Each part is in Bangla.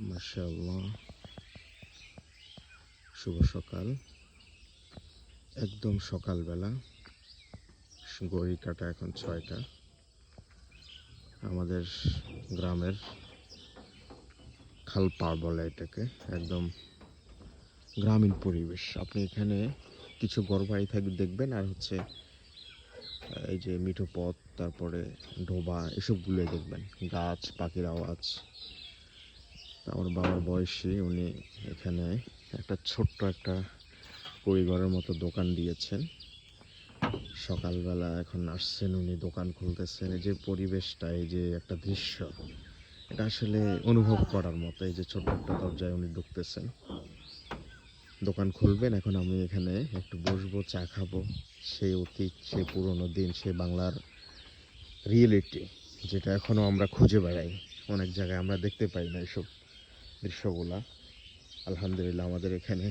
মাশাআল্লাহ। শুভ সকাল। একদম সকালবেলা। ঘড়ি কাটা এখন ছয়টা। আমাদের গ্রামের খাল পাড় বলে এটাকে। একদম গ্রামীণ পরিবেশ। আপনি এখানে কিছু ঘর বাড়ি থাকবে দেখবেন আর হচ্ছে, এই যে মিঠো পথ তারপরে ডোবা এসবগুলোই দেখবেন। গাছ, পাখির আওয়াজ। আমার বাবার বয়সী, উনি এখানে একটা ছোট্ট একটা পরিবারের মতো দোকান দিয়েছেন। সকালবেলা এখন আসছেন, উনি দোকান খুলতেছেন। এই যে পরিবেশটা, এই যে একটা দৃশ্য, এটা আসলে অনুভব করার মতো। এই যে ছোট্ট একটা দরজায় উনি ঢুকতেছেন। দোকান খুলবেন, এখন আমি এখানে একটু বসবো, চা খাব। সেই অতীত সেই পুরনো দিন সেই বাংলার রিয়েলিটি যেটা এখনও আমরা খুঁজে বেড়াই। অনেক জায়গায় আমরা দেখতে পাই না এসব। দৃশ্যগুলা। আলহামদুলিল্লাহ আমাদের এখানে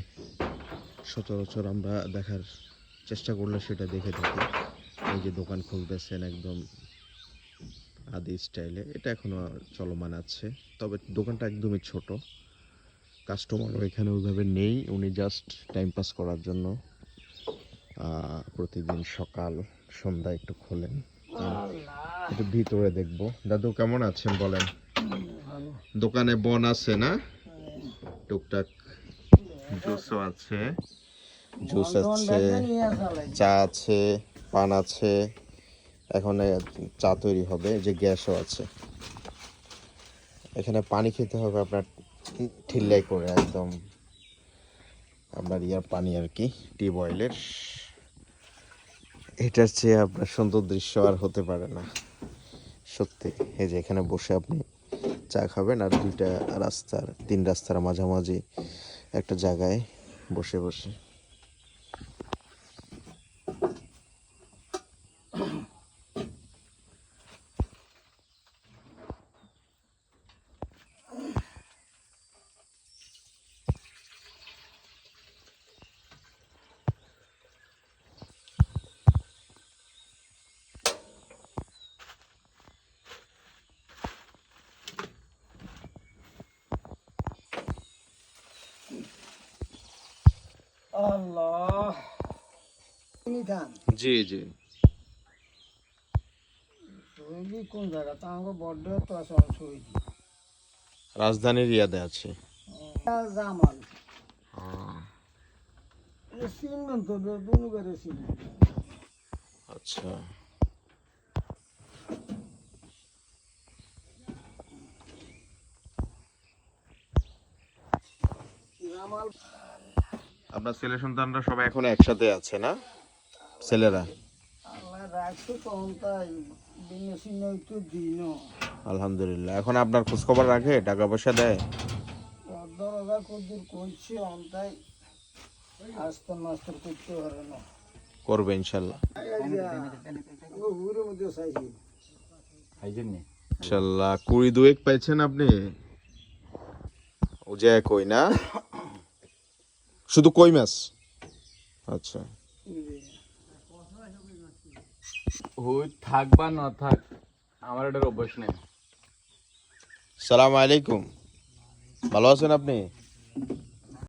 সচরাচর আমরা দেখার চেষ্টা করলে সেটা দেখে থাকি। এই যে দোকান খুলতেছেন একদম আদি স্টাইলে, এটা এখনও চলমান আছে। তবে দোকানটা একদমই ছোট। কাস্টমারও এখানে ওইভাবে নেই, উনি জাস্ট টাইম পাস করার জন্য প্রতিদিন সকাল, সন্ধ্যা একটু খোলেন। একটু ভিতরে দেখব। দাদু কেমন আছেন বলেন? দোকানে বন আছে না? টুকটাক জুসও আছে। জুস আছে চা আছে পান আছে। এখন চা তৈরি হবে যে গ্যাসও আছে। এখানে পানি খেতে হবে আপনার ঠিল্লাই করে একদম আপনার ইয়ার পানি আর কি টিউব অয়েলের এটার চেয়ে আপনার সুন্দর দৃশ্য আর হতে পারে না। সত্যি এই যে এখানে বসে আপনি চা খাবেন আর দুইটা রাস্তার তিন রাস্তার মাঝামাঝি একটা জায়গায় বসে বসে। আল্লাহ। জি জি। শৈলী কোন জায়গা? তা আমাকে বড্ড তো আছে শৈলী রাজধানীর ইয়াদে আছে। জামাল। চিনবেন তো দুনু করে চিনবেন আচ্ছা। জামাল আপনার ছেলে সন্তানরা সবাই এখন একসাথে আছে না? ছেলেরা? আলহামদুলিল্লাহ। এখন আপনার খোঁজখবর রাখে? টাকা পয়সা দেয়? করবে ইনশাল্লাহ। কুড়ি দুয়েক পাইছেন আপনি? ও যে কই না? শুধু কই মাছ? আচ্ছা। হুই থাক বা না থাক আমার এটার অভ্যাস নেই। সালাম আলাইকুম। ভালো আছেন আপনি?